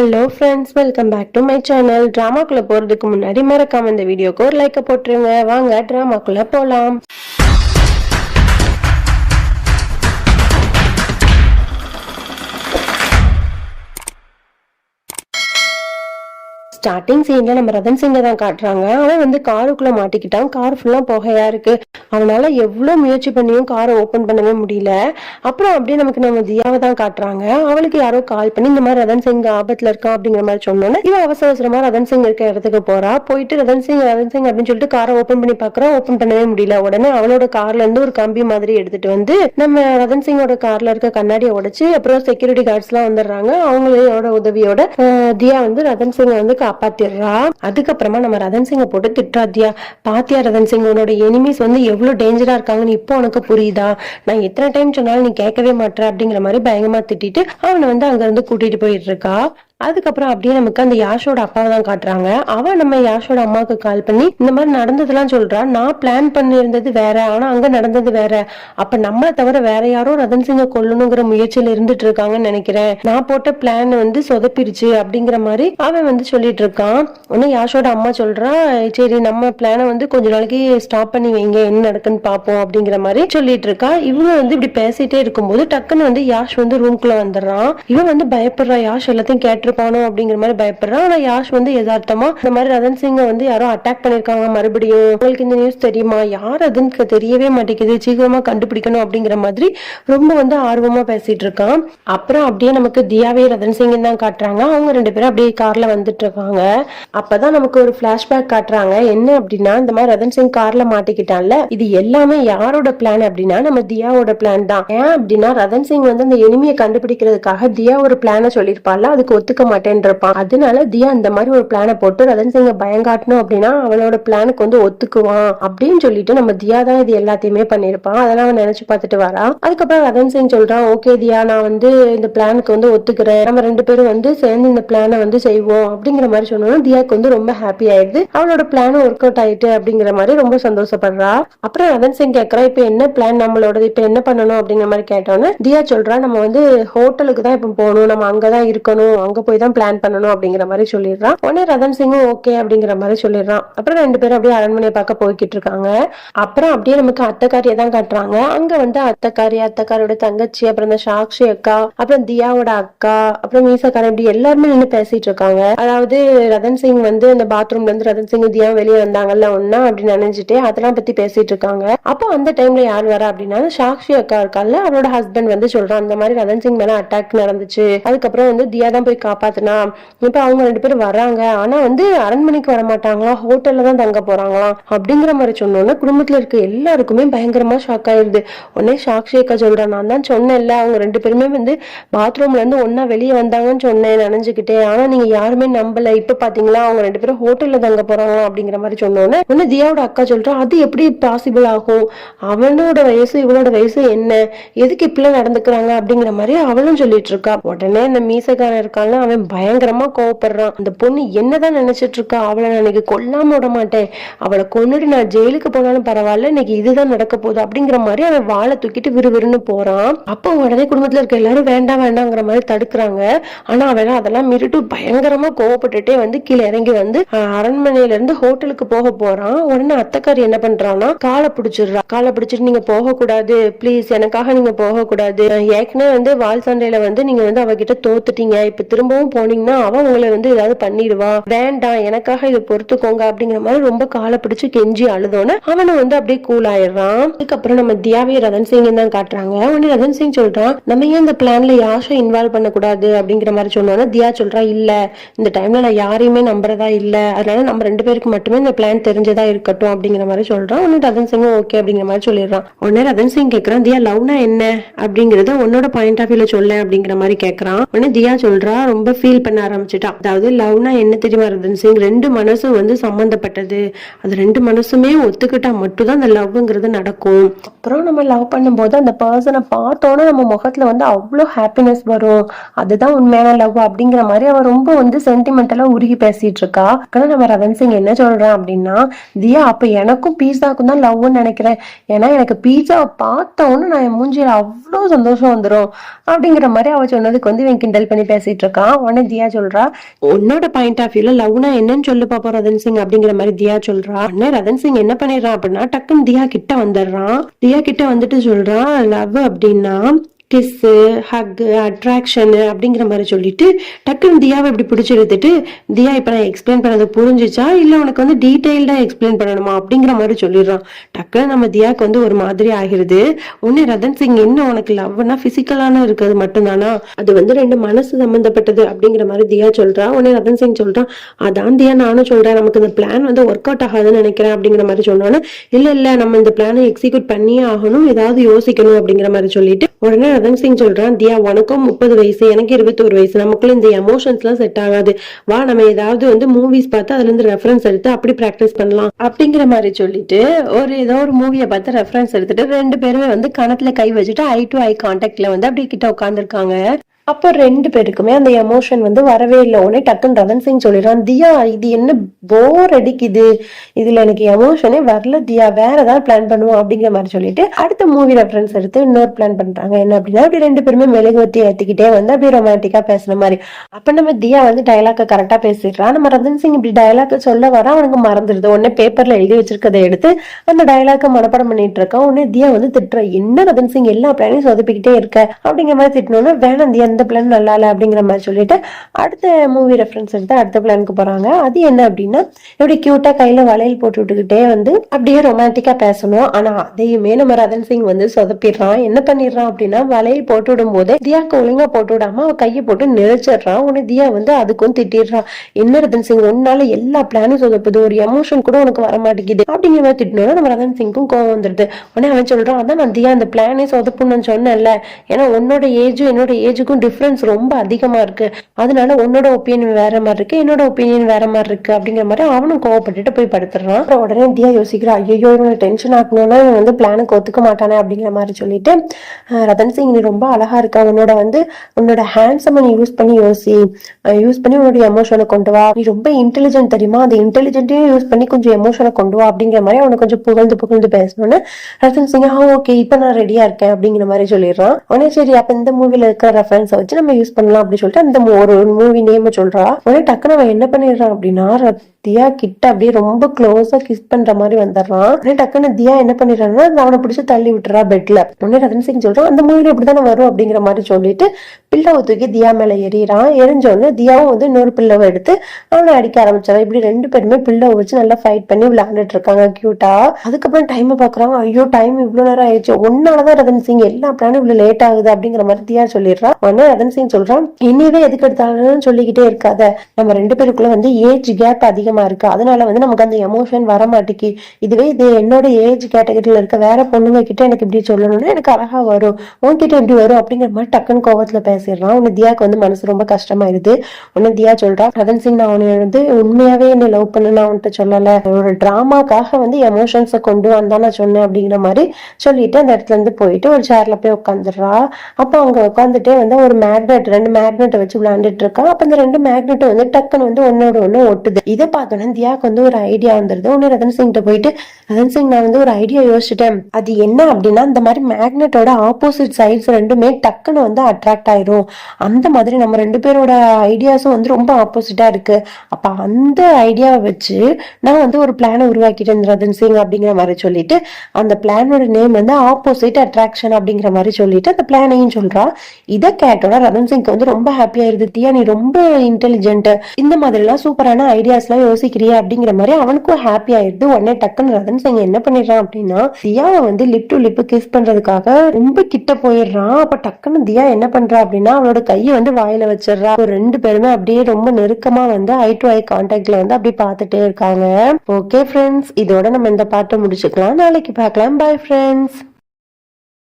Hello friends welcome back to my channel ட்ராமாக்குள்ள போறதுக்கு முன்னாடி மறக்காம இந்த வீடியோக்கு ஒரு லைக்கை போட்டுருங்க. வாங்க ட்ராமாக்குள்ள போலாம். ஸ்டார்டிங் சீன்ல நம்ம ரதன் சிங்கை தான் காட்டுறாங்க. அவன் வந்து காருக்குள்ள மாட்டிக்கிட்டான். கார் ஃபுல்லா புகையா இருக்கு. அவனால எவ்வளவு முயற்சி பண்ணியும் காரை ஓபன் பண்ணவே முடியல. அப்புறம் அப்படியே நமக்கு நம்ம தியாவை தான் காட்டுறாங்க. அவளுக்கு யாரோ கால் பண்ணி இந்த மாதிரி ரதன் சிங் ஆபத்துல இருக்கான் அப்படிங்கிற மாதிரி சொன்னோன்னே இவன் அவசர அவசரமா ரதன் சிங் இருக்க இடத்துக்கு போறா. போயிட்டு ரதன் சிங் ரதன் சிங் அப்படின்னு சொல்லிட்டு காரை ஓபன் பண்ணி பாக்குறோம் ஓபன் பண்ணவே முடியல. உடனே அவளோட கார்ல இருந்து ஒரு கம்பி மாதிரி எடுத்துட்டு வந்து நம்ம ரதன் சிங்கோட கார்ல இருக்க கண்ணாடியை உடைச்சு அப்புறம் செக்யூரிட்டி கார்ட்ஸ் எல்லாம் வந்துடுறாங்க. அவங்களோட உதவியோட தியா வந்து ரதன் சிங்கை வந்து காப்பாத்திடுறா? அதுக்கப்புறமா நம்ம ரதன் சிங்கை போட்டு திட்டாத்தியா பாத்தியா ரதன் சிங் உன்னோட எனிமீஸ் வந்து எவ்வளவு டேஞ்சரா இருக்காங்கன்னு இப்போ உனக்கு புரியுதா? நான் எத்தனை டைம் சொன்னாலும் நீ கேட்கவே மாட்டேற அப்படிங்கிற மாதிரி பயங்கரமா திட்டிட்டு அவனை வந்து அங்க இருந்து கூட்டிட்டு போயிட்டு இருக்கா? அதுக்கப்புறம் அப்படியே நமக்கு அந்த யாஷோட அப்பாவை தான் காட்டுறாங்க. அவ நம்ம யாஷோட அம்மாவுக்கு கால் பண்ணி இந்த மாதிரி நடந்ததெல்லாம் சொல்றா. நான் பிளான் பண்ணியிருந்தது வேற ஆனா அங்க நடந்தது வேற. அப்ப நம்மளை தவிர வேற யாரோ ரதன் சிங்க கொல்லணுங்கிற முயற்சியில இருந்துட்டு இருக்காங்கன்னு நினைக்கிறேன். நான் போட்ட பிளான் வந்து சொதப்பிருச்சு அப்படிங்கிற மாதிரி அவன் வந்து சொல்லிட்டு இருக்கான். உடனே யாஷோட அம்மா சொல்றா சரி நம்ம பிளானை வந்து கொஞ்ச நாளைக்கு ஸ்டாப் பண்ணி வைங்க என்ன நடக்குன்னு பாப்போம் அப்படிங்கிற மாதிரி சொல்லிட்டு இருக்கா. இவங்க வந்து இப்படி பேசிட்டே இருக்கும்போது டக்குன்னு வந்து யாஷ் வந்து ரூம்குள்ள வந்துடுறான். இவன் வந்து பயப்படுறா யாஷ் எல்லாத்தையும் கேட்டிருப்பானோ அப்படிங்கிற மாதிரி பயப்படுறான். ஆனா யாஷ் வந்து யதார்த்தமா இந்த மாதிரி ரதன் சிங்கை வந்து யாரோ அட்டாக் பண்ணிருக்காங்க மறுபடியும். உங்களுக்கு இந்த நியூஸ் தெரியுமா? யார் அதுன்னு தெரியவே மாட்டேங்குது. சீக்கிரமா கண்டுபிடிக்கணும் அப்படிங்கிற மாதிரி ரொம்ப வந்து ஆர்வமா பேசிட்டு இருக்கான். அப்புறம் அப்படியே நமக்கு தியாவே ரதன் சிங் தான் காட்டுறாங்க. அவங்க ரெண்டு பேரும் அப்படியே கார்ல வந்துட்டு இருக்காங்க. அப்பதான் நமக்கு ஒரு பிளாஷ்பேக் காட்டுறாங்க. என்ன அப்படின்னா இந்த மாதிரி ரதன் சிங் கார்ல மாட்டிக்கிட்டான்ல. இது எல்லாமே யாரோட பிளான் அப்படின்னா நம்ம தியாவோட பிளான் தான். ஏன் அப்படின்னா ரதன் சிங் வந்து அந்த எனிமையை கண்டுபிடிக்கிறதுக்காக தியா ஒரு பிளான சொல்லியிருப்பாள்ல அதுக்கு ஒத்துக்க மாட்டேன்னு இருப்பான் அதனால தியா இந்த மாதிரி ஒரு பிளானை போட்டு ரதன் சிங்கை பயங்காட்டணும் அப்படின்னா அவனோட பிளானுக்கு வந்து ஒத்துக்குவான் அப்படின்னு சொல்லிட்டு நம்ம தியா தான் இது எல்லாத்தையுமே பண்ணிருப்பான் அதெல்லாம் அவன் நினைச்சு பார்த்துட்டு வரா. அதுக்கப்புறம் ரதன் சிங் சொல்றான் ஓகே தியா நான் வந்து இந்த பிளானுக்கு வந்து ஒத்துக்கிறேன். நம்ம ரெண்டு பேரும் வந்து சேர்ந்து இந்த பிளானை வந்து செய்வோம். அப்படிங்கிற மாதிரி சொன்னோம் தியாக்கு வந்து ரொம்ப ஹாப்பி ஆயிடுது. அவளோட பிளான் ஒர்க் அவுட் ஆயிட்டு அப்படிங்கிற மாதிரி ரொம்ப சந்தோஷப்படுறா. அப்புறம் ரதன் சிங் கேக்குறா இப்ப என்ன பிளான் நம்மளோட இப்ப என்ன பண்ணணும்? அப்படிங்கிற மாதிரி கேட்டோன்னு தியா சொல்றா நம்ம வந்து ஹோட்டலுக்கு தான் இப்ப போகணும். நம்ம அங்கதான் இருக்கணும். அங்க போய் தான் பிளான் பண்ணணும் அப்படிங்கிற மாதிரி சொல்லிடுறான். உடனே ரதன் சிங்கும் ஓகே அப்படிங்கிற மாதிரி சொல்லிடுறான். அப்புறம் ரெண்டு பேரும் அப்படியே அரண்மனையை பார்க்க போய்கிட்டு இருக்காங்க. அப்புறம் அப்படியே நமக்கு அத்தைக்காரியை தான் காட்டுறாங்க. அங்க வந்து அத்தைக்காரி அத்தைக்காரோட தங்கச்சி அப்புறம் இந்த சாக்ஷி அக்கா அப்புறம் தியாவோட அக்கா அப்புறம் மீசக்காரன் இப்படி எல்லாருமே நின்று பேசிட்டு இருக்காங்க. அதாவது ரதன் சிங் வந்து அந்த பாத்ரூம்ல இருந்து ரதன் சிங் தியா வெளியே வந்தாங்கல்ல ஒன்னா அப்படின்னு நினைஞ்சிட்டு அதெல்லாம் பத்தி பேசிட்டு இருக்காங்க. அப்போ அந்த டைம்ல யார் வரா அப்படின்னா சாக்ஷி அக்கா இருக்கால அவரோட ஹஸ்பண்ட் வந்து சொல்றான் அந்த மாதிரி ரதன் சிங் மேல அட்டாக் நடந்துச்சு. அதுக்கப்புறம் வந்து தியா தான் போய் காப்பாத்தினா. இப்போ அவங்க ரெண்டு பேரும் வராங்க ஆனா வந்து அரண்மனைக்கு வர மாட்டாங்களா ஹோட்டல்ல தான் தங்க போறாங்களாம் அப்படிங்கிற மாதிரி சொன்னோன்னா குடும்பத்துல இருக்க எல்லாருக்குமே பயங்கரமா ஷாக் ஆயிருது. உடனே சாக்ஷி அக்கா சொல்றேன். நான் தான் சொன்னேன்ல அவங்க ரெண்டு பேருமே வந்து பாத்ரூம்ல இருந்து ஒன்னா வெளியே வந்தாங்கன்னு சொன்னேன் நினைஞ்சுக்கிட்டே ஆனா நீங்க யாருமே நம்பல. இப்ப பாத்தீங்களா? அவங்க ரெண்டு பேரும் ஹோட்டல்ல தங்க போறாங்களா? அப்படிங்கிற மாதிரி சொன்னோன்னே உடனே தியாவோட அக்கா சொல்றான் அது எப்படி பாசிபிள் ஆகும்? அவனோட வயசு இவளோட வயசு என்ன? எதுக்கு இப்படிலாம் நடந்துக்கிறாங்க? அப்படிங்கிற மாதிரி அவளும் சொல்லிட்டு இருக்கா. உடனே இந்த மீசக்காரன் இருக்கான்னு அவன் பயங்கரமா கோவப்படுறான். அந்த பொண்ணு என்னதான் நினைச்சிட்டு இருக்கா? அவளை நான் இன்னைக்கு கொல்லாம விட மாட்டேன். அவளை கொன்னுட்டு நான் ஜெயிலுக்கு போனாலும் பரவாயில்ல இன்னைக்கு இதுதான் நடக்க போகுது அப்படிங்கிற மாதிரி அவன் வாழை தூக்கிட்டு விறுவிறுன்னு போறான். அப்போ உடனே குடும்பத்துல இருக்க எல்லாரும் வேண்டாம் வேண்டாங்கிற மாதிரி தடுக்கிறாங்க. ஆனா அவன் அதெல்லாம் மீறிட்டு பயங்கரமா கோவப்பட்டுட்டே வந்து கீழே இறங்கி வந்து அரண்மனையில இருந்து ஹோட்டலுக்கு போக போறான். உடனே அத்தக்காரி என்ன பண்றான்னா காலை பிடிச்சிடுறா. காலை பிடிச்சிட்டு நீங்க போக கூடாது ப்ளீஸ் எனக்காக நீங்க போக கூடாது ஏற்கனவே வந்து வால் சண்டையில வந்து நீங்க வந்து அவகிட்ட தோத்துட்டீங்க. இப்ப திரும்பவும் போனீங்கன்னா அவன் உங்களை வந்து ஏதாவது பண்ணிடுவா வேண்டாம் எனக்காக இதை பொறுத்துக்கோங்க அப்படிங்கிற மாதிரி ரொம்ப காலை பிடிச்சு கெஞ்சி அழுதோன்னு அவனை வந்து அப்படியே கூல் ஆயிடுறான். அதுக்கப்புறம் நம்ம தியாவி ரதன் சிங் தான் காட்டுறாங்க. உடனே ரதன் சிங் சொல்றான் நம்ம ஏன் இந்த பிளான்ல யாரும் இன்வால்வ் பண்ணக்கூடாது அப்படிங்கிற மாதிரி சொன்னோன்னா தியா சொல்றா இல்ல இந்த டைம்ல நான் யாரையுமே நம்புறதா இல்ல. அதனால நம்ம ரெண்டு பேருக்கு மட்டுமே இந்த பிளான் தெரிஞ்சதா இருக்கட்டும் அப்படிங்கிற மாதிரி சொல்றான். உடனே ரதன் சிங்கும் ஓகே அப்படிங்கிற மாதிரி சொல்லிடுறான். உடனே ரதன் சிங் கேக்குறான் தியா லவ்னா என்ன? அப்படிங்கறத உன்னோட பாயிண்ட் ஆஃப் வியூல சொல்ல அப்படிங்கிற மாதிரி கேக்குறான். உடனே தியா சொல்றா ரொம்ப ரொம்ப ஃபீல் பண்ண ஆரம்பிச்சிட்டா அதாவது லவ்னா என்ன தெரியுமா ரதன் சிங் ரெண்டு மனசும் வந்து சம்பந்தப்பட்டது. அது ரெண்டு மனசுமே ஒத்துக்கிட்டா மட்டும்தான் அந்த லவ்ங்கிறது நடக்கும். அப்புறம் நம்ம லவ் பண்ணும்போது அந்த பர்சனை பார்த்தோன்னே நம்ம முகத்துல வந்து அவ்வளோ ஹாப்பினஸ் வரும். அதுதான் உண்மையான லவ் அப்படிங்கிற மாதிரி அவ ரொம்ப வந்து சென்டிமெண்டலா உருகி பேசிட்டு இருக்கா. ஆனால் நம்ம ரவன் சிங் என்ன சொல்றான் அப்படின்னா தியா அப்ப எனக்கும் பீஸாக்கும் தான் லவ்னு நினைக்கிறேன். ஏன்னா எனக்கு பீஸாவை பார்த்தோன்னு நான் என் மூஞ்சியில் அவ்வளோ சந்தோஷம் வந்துடும் அப்படிங்கிற மாதிரி அவ சொன்னதுக்கு வந்து இவன் கிண்டல் பண்ணி பேசிட்டு இருக்கான் உடனே தியா சொல்றா உன்னோட பாயிண்ட் ஆஃப் வியூல லவ்னா என்னன்னு சொல்லு பாப்போம் ரதன் சிங் அப்படிங்கிற மாதிரி தியா சொல்றா. உடனே ரதன் சிங் என்ன பண்ணிடுறான் அப்படின்னா டக்குன்னு தியா கிட்ட வந்துடுறான். தியா கிட்ட வந்துட்டு சொல்றான் லவ் அப்படின்னா கிஸ்ஸு ஹக்கு அட்ராக்ஷனு அப்படிங்கிற மாதிரி சொல்லிட்டு டக்குன்னு தியாவை இப்படி பிடிச்சி எடுத்துட்டு தியா இப்போ நான் எக்ஸ்பிளைன் பண்ணது புரிஞ்சிச்சா? இல்லை உனக்கு வந்து டீட்டெயில்டாக எக்ஸ்பிளைன் பண்ணணுமா? அப்படிங்கிற மாதிரி சொல்லிடுறான். டக்குன்னு நம்ம தியாவுக்கு வந்து ஒரு மாதிரி ஆகிருது. ஒன்று ரதன் சிங் என்ன உனக்கு லவ்னா ஃபிசிக்கலான இருக்கிறது மட்டும்தானா? அது வந்து ரெண்டு மனசு சம்மந்தப்பட்டது அப்படிங்கிற மாதிரி தியா சொல்கிறான் உடனே ரதன் சிங் சொல்கிறான் அதான் தியா நானும் சொல்கிறேன் நமக்கு இந்த பிளான் வந்து ஒர்க் அவுட் ஆகாதுன்னு நினைக்கிறேன் அப்படிங்கிற மாதிரி சொன்னோன்னே இல்லை இல்லை நம்ம இந்த பிளானை எக்ஸிக்யூட் பண்ணியே ஆகணும். ஏதாவது யோசிக்கணும் அப்படிங்கிற மாதிரி சொல்லிட்டு உடனே ரதன் சிங் சொல்றான் தியா உனக்கும் முப்பது வயசு எனக்கு இருபத்தோரு வயசு. நமக்குள்ள இந்த எமோஷன்ஸ் எல்லாம் செட் ஆகாது. வா நம்ம ஏதாவது வந்து மூவிஸ் பார்த்து அதுல இருந்து ரெஃபரன்ஸ் எடுத்து அப்படி பிராக்டிஸ் பண்ணலாம். அப்படிங்கிற மாதிரி சொல்லிட்டு ஒரு ஏதோ ஒரு மூவியை பார்த்து ரெஃபரன்ஸ் எடுத்துட்டு ரெண்டு பேருமே வந்து கணத்துல கை வச்சுட்டு ஐ டு ஐ கான்டாக்ட்ல வந்து அப்படி கிட்ட உட்காந்துருக்காங்க அப்போ ரெண்டு பேருக்குமே அந்த எமோஷன் வந்து வரவே இல்லை. உடனே டக்குன்னு ரதன் சிங் சொல்லிடுறான் தியா இது என்ன போர் அடிக்குது. இதுல எனக்கு எமோஷனே வரல தியா. வேற ஏதாவது பிளான் பண்ணுவோம் அப்படிங்கிற மாதிரி சொல்லிட்டு அடுத்த மூவி ரெஃபரன்ஸ் எடுத்து இன்னொரு பிளான் பண்றாங்க. என்ன அப்படின்னா அப்படி ரெண்டு பேருமே மெழுகுவத்தி ஏத்திக்கிட்டே வந்து அப்படியே ரொமான்டிக்கா பேசுற மாதிரி. அப்ப நம்ம தியா வந்து டைலாக்க கரெக்டா பேசிடுறான் நம்ம ரதன் சிங் இப்படி டைலாக்க சொல்ல வர அவனுக்கு மறந்துடுது உடனே பேப்பர்ல எழுதி வச்சிருக்கதை எடுத்து அந்த டைலாக்க மனப்பாடம் பண்ணிட்டு இருக்கான் உடனே தியா வந்து திட்டுற என்ன ரதன் சிங் எல்லா பிளானையும் சொதப்பிக்கிட்டே இருக்க? அப்படிங்கிற மாதிரி திட்டணும்னா வேணாம் தியா இந்த பிளான் நல்லா இல்லை அப்படிங்கிற மாதிரி சொல்லிட்டு அடுத்த மூவி ரெஃபரன்ஸ் எடுத்து அடுத்த பிளானுக்கு போறாங்க. அது என்ன அப்படின்னா இப்படி கியூட்டா கையில வளையல் போட்டு விட்டுக்கிட்டே வந்து அப்படியே ரொமான்டிக்கா பேசணும். ஆனா அதையுமே நம்ம ரதன் சிங் வந்து சொதப்பிடுறான். என்ன பண்ணிடுறான் அப்படின்னா வளையல் போட்டு விடும் போதே தியாக்கு ஒழுங்கா போட்டு விடாம அவ கையை போட்டு நினைச்சிடுறான் உடனே தியா வந்து அதுக்கும் திட்டிடுறான். என்ன ரதன் சிங் உன்னால எல்லா பிளானும் சொதப்புது. ஒரு எமோஷன் கூட உனக்கு வர மாட்டேங்குது அப்படிங்கிற மாதிரி திட்டினோட நம்ம ரதன் சிங்க்கும் கோவம் வந்துடுது. உடனே அவன் சொல்றான் அதான் நான் தியா அந்த பிளானே சொதப்புன்னு சொன்னேன்ல. ஏன்னா உன்னோட ஏஜும் என்னோட ஏஜுக்கும் டிஃப்ரென்ஸ் ரொம்ப அதிகமா இருக்கு. அதனால உன்னோட ஒப்பீனியன் வேற மாதிரி இருக்கு என்னோட ஒப்பீனியன் வேற மாதிரி இருக்கு அப்படிங்கிற மாதிரி அவனும் கோவப்பட்டுட்டு போய் படுத்துறான். அப்புறம் உடனே தியா யோசிக்கிறா ஐயோ இவனை டென்ஷன் ஆகணும்னா இவன் வந்து பிளானுக்கு ஒத்துக்க மாட்டானே அப்படிங்கிற மாதிரி சொல்லிட்டு ரதன் சிங் நீ ரொம்ப அழகா இருக்க உன்னோட வந்து உன்னோட ஹேண்ட்ஸமை நீ யூஸ் பண்ணி யோசி. யூஸ் பண்ணி உன்னோட எமோஷனை கொண்டு வா. நீ ரொம்ப இன்டெலிஜென்ட் தெரியுமா? அந்த இன்டெலிஜென்ட்டையும் யூஸ் பண்ணி கொஞ்சம் எமோஷனை கொண்டு வா அப்படிங்கிற மாதிரி அவனை கொஞ்சம் புகழ்ந்து புகழ்ந்து பேசணும்னு ரத்தன் சிங் ஓகே இப்போ நான் ரெடியா இருக்கேன் அப்படிங்கிற மாதிரி சொல்லிடுறான். உடனே சரி அப்ப இந்த மூவில இருக்கிற ரெஃபரன்ஸ் வச்சு நம்ம யூஸ் பண்ணலாம் அப்படின்னு சொல்லிட்டு அந்த ஒரு மூவி நேம் சொல்றா. உடனே டக்குனு அவன் என்ன பண்ணிடுறான் அப்படின்னா தியா கிட்ட அப்படியே ரொம்ப க்ளோஸா கிஸ் பண்ற மாதிரி வந்துடுறான். உடனே டக்குன்னு தியா என்ன பண்ணிடுறான்னா அவனை பிடிச்சி தள்ளி விட்டுறா பெட்ல உடனே ரத்தன் சிங் சொல்றான் அந்த மூவில இப்படிதானே வரும்? அப்படிங்கிற மாதிரி சொல்லிட்டு பில்லவை தூக்கி தியா மேல எறிகிறான் எரிஞ்ச உடனே தியாவும் வந்து இன்னொரு பில்லவை எடுத்து அவனை அடிக்க ஆரம்பிச்சான் இப்படி ரெண்டு பேருமே பில்லவை வச்சு நல்லா ஃபைட் பண்ணி விளையாண்டுட்டு இருக்காங்க கியூட்டா அதுக்கப்புறம் டைம் பாக்குறாங்க ஐயோ டைம் இவ்வளவு நேரம் ஆயிடுச்சு. ஒன்னாலதான் ரதன் சிங் எல்லா பிளானும் இவ்வளவு லேட் ஆகுது. அப்படிங்கிற மாதிரி தியா சொல்லிடுறான். உடனே ரதன் சிங் சொல்றான் இனிவே எதுக்கு எடுத்தாலும் சொல்லிக்கிட்டே இருக்காத. நம்ம ரெண்டு பேருக்குள்ள வந்து ஏஜ் கேப் அதிகம் இருக்கு. அதனால வந்து நமக்கு அந்த எமோஷன் வர மாட்டேங்கி இதுவே இது என்னோட ஏஜ் கேட்டகரியில இருக்க வேற பொண்ணுங்க கிட்ட எனக்கு இப்படி சொல்லணும்னா எனக்கு அழகா வரும். உன்கிட்ட எப்படி வரும் அப்படிங்கிற மாதிரி டக்குன்னு கோவத்துல பேசிடுறான் உன்னை தியாக்கு வந்து மனசு ரொம்ப கஷ்டமாயிருது. உடனே தியா சொல்கிறா ரதன் சிங் நான் உன்னை வந்து உண்மையாவே என்னை லவ் பண்ணு நான் உன்கிட்ட சொல்லல. ஒரு டிராமாக்காக வந்து எமோஷன்ஸை கொண்டு வந்தா நான் சொன்னேன் அப்படிங்கிற மாதிரி சொல்லிட்டு அந்த இடத்துல இருந்து போயிட்டு ஒரு சேர்ல போய் உட்காந்துடுறா. அப்போ அவங்க உட்காந்துட்டே வந்து ஒரு மேக்னெட் ரெண்டு மேக்னெட்டை வச்சு விளையாண்டுட்டு இருக்கா. அப்ப இந்த ரெண்டு மேக்னெட்டும் வந்து டக்குன்னு வந்து ஒன்னோட ஒண்ணு ஒட்டுது. இதை பார்த்தோன்னே தியாக்கு வந்து ஒரு ஐடியா வந்துருது. உடனே ரதன் சிங்கிட்ட போயிட்டு ரதன் சிங் நான் வந்து ஒரு ஐடியா யோசிச்சிட்டேன். அது என்ன அப்படின்னா இந்த மாதிரி மேக்னெட்டோட ஆப்போசிட் சைட்ஸ் ரெண்டுமே டக்குன்னு வந்து அட்ராக்ட் ஆயிரும். அந்த மாதிரி நம்ம ரெண்டு பேரோட ஐடியாஸும் வந்து ரொம்ப ஆப்போசிட்டா இருக்கு. அப்ப அந்த ஐடியாவை வச்சு நான் வந்து ஒரு பிளானை உருவாக்கிட்டேன் ரதன் சிங் அப்படிங்கிற மாதிரி சொல்லிட்டு அந்த பிளானோட நேம் வந்து ஆப்போசிட் அட்ராக்ஷன் அப்படிங்கிற மாதிரி சொல்லிட்டு அந்த பிளானையும் சொல்றான் இதை கேட்டோட ரதன் சிங்க்கு வந்து ரொம்ப ஹாப்பியா இருது தியா நீ ரொம்ப இன்டெலிஜென்ட் இந்த மாதிரி எல்லாம் சூப்பரான ஐடியாஸ் எல்லாம் யோசிக்கிறியா அப்படிங்கிற மாதிரி அவனுக்கும் ஹாப்பி ஆயிடுது. உடனே டக்குன்னு ரதன் சிங் என்ன பண்ணிடுறான் அப்படின்னா தியாவை வந்து லிப் டு லிப் கிஸ் பண்றதுக்காக ரொம்ப கிட்ட போயிடுறான். அப்ப டக்குன்னு தியா என்ன பண்றா அப்படின்னா அவளோட கையை வந்து வாயில வச்சிடுறா. ரெண்டு பேருமே அப்படியே ரொம்ப நெருக்கமா வந்து ஐ டு ஐ கான்டாக்ட்ல வந்து அப்படி பார்த்துட்டே இருக்காங்க. ஓகே ஃப்ரெண்ட்ஸ் இதோட நம்ம இந்த பாட்டை முடிச்சுக்கலாம். நாளைக்கு பார்க்கலாம். Bye friends